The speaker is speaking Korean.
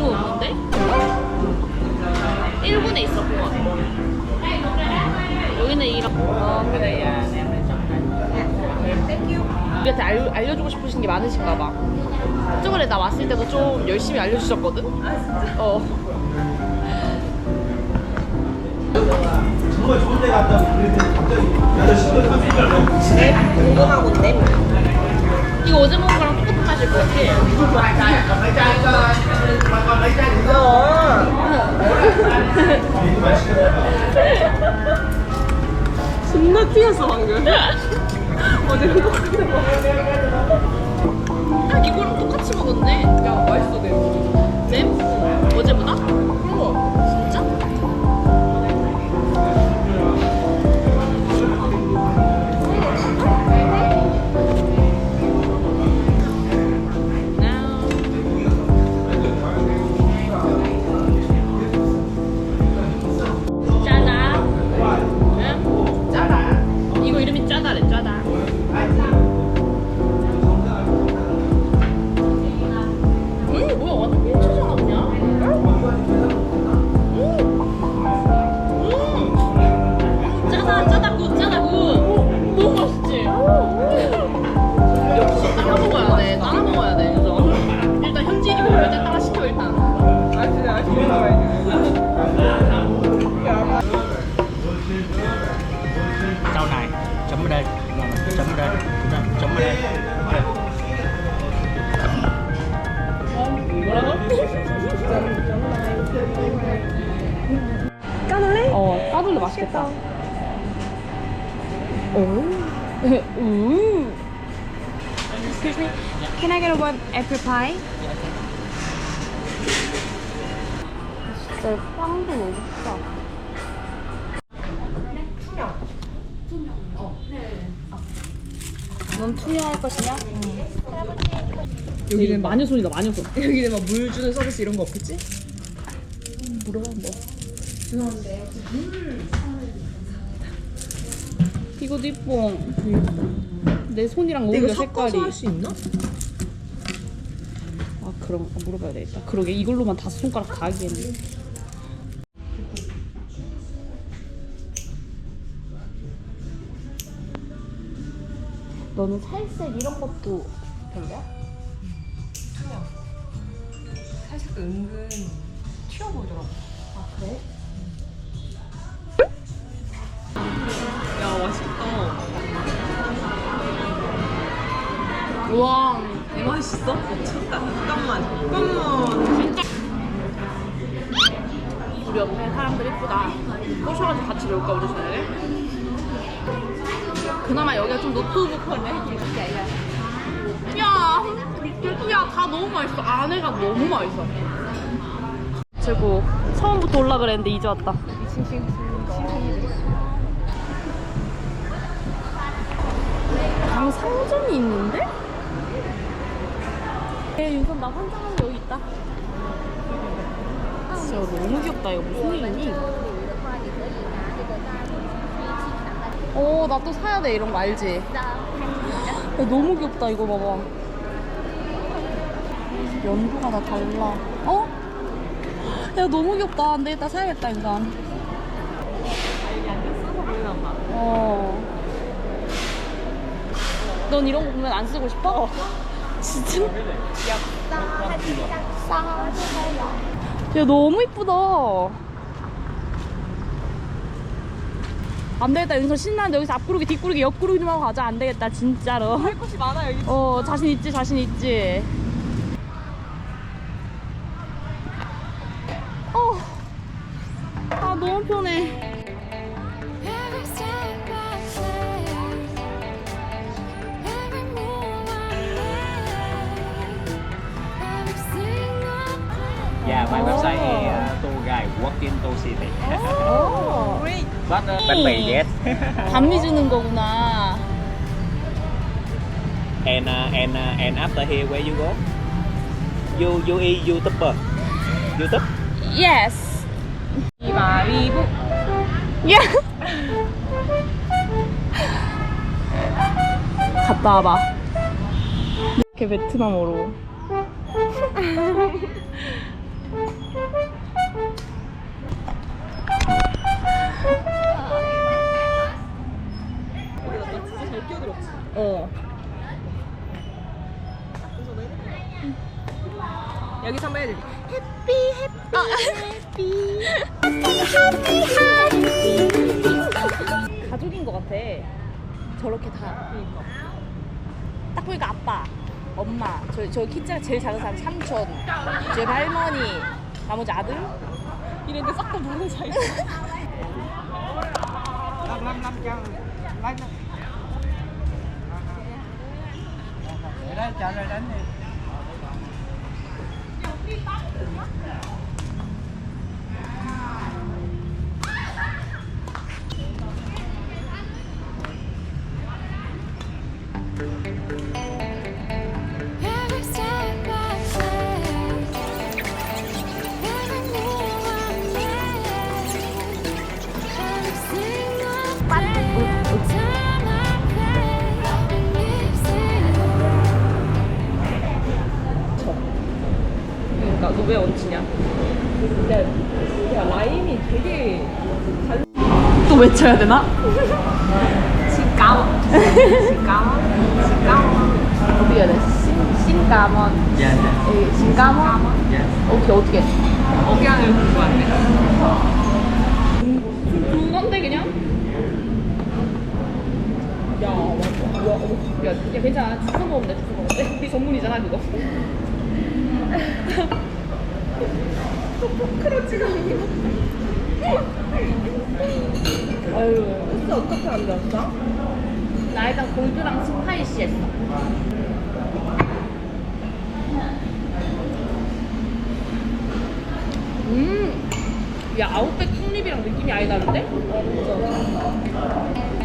공원 없는데? 일본에 있어 공원. 여기는 이런. 어, đây 우리한테 알, 알려주고 싶으신 게 많으신가 봐. 저번에 나 왔을 때도 좀 열심히 알려주셨거든? 아? 어. 정말 좋은 데 갔다 그랬더니 갑자기 나도 신경 쓰고 궁금한 건데 이거 어제 먹은 거랑 똑같은 맛일 것 같아. 존나 튀었어 방금 어제 딱 이거랑 똑같이 먹었네. 맛있겠다. Excuse me, can I get a one apple pie? 진짜 빵도 너무 비싸. 넌 투명할 것이냐? 여기는 마녀손이다 마녀손 여기는 막 물 주는 서비스 이런 거 없겠지? 물어봐 뭐 이거도 이뻐. 내 손이랑 이거 어울려 섞어서 색깔이 할수 있나? 아 그럼 아, 물어봐야 되겠다. 그러게 이걸로만 다섯 손가락 다 하기에는 너는 살색 이런 것도 별로야? 살짝 은근 튀어 보이더라고. 아 그래? 있어? 미쳤다 잠깐만 잠깐만 우리 옆에 사람들 이쁘다 꼬셔가지고 같이 놀까 우리 저녁에? 그나마 여기가 좀 노트북 편해 야, 야, 다 너무 맛있어. 안에가 너무 맛있어. 최고. 처음부터 올라 그랬는데 이제 왔다. 방 상점이 있는데? 에 윤선 나 환장하는 여기 있다. 진짜 너무 귀엽다. 이거 무슨 일이니? 오, 나또 사야 돼. 이런 거 알지? 야, 너무 귀엽다. 이거 봐봐. 연도가 다 달라. 어? 야, 너무 귀엽다. 안 되겠다. 사야겠다, 인간. 어. 넌 이런 거 보면 안 쓰고 싶어? 진짜? 야, 너무 이쁘다. 안 되겠다. 여기서 신나는데 여기서 앞구르기, 뒷구르기, 옆구르기 좀 하고 가자. 안 되겠다. 진짜로. 할 곳이 많아 여기 어, 자신 있지, 자신 있지. 어. 아, 너무 편해. Dạ, my website is uh, tour guide walking to city. 어. But uh, but pay yes. 감미 주는 거구나. and uh, and uh, and after here, where you go? You you is YouTuber. YouTube. Yes. 이마위보 야. 갔다 와봐. 이렇게 베트남어로. 진짜 잘 끼어들었지. 어. 여기서 한번 해줄게. 가족인 것 같아. 저렇게 다. 딱 보니까 아빠, 엄마, 저, 저 키즈가 제일 작은 사람 삼촌, 제 할머니, 나머지 아들? 이랬는데 싹 다 모르는 사이. Every 그러니까 너왜 얹히냐? 근데 야 라임이 되게 또 외쳐야 되나? 지까워. 지까워. 지까워. 어떻게 해야 돼? 신, 신가먼. Yeah, yeah. 에, 신가먼? Yes. 어떻게, 어떻게? 억양을 공부한대. 좋은 건데, 그냥? 야, 맞아. 야, 어, 야, 야, 괜찮아. 주워 먹으면 돼, 주워 먹으면 돼. 네 전문이잖아, 그거. 아유, 진짜 어떻게 안 되었어? 나 일단 골드랑 스파이시 했어. 음, 야 아웃백 콩립이랑 느낌이 아예 다른데? step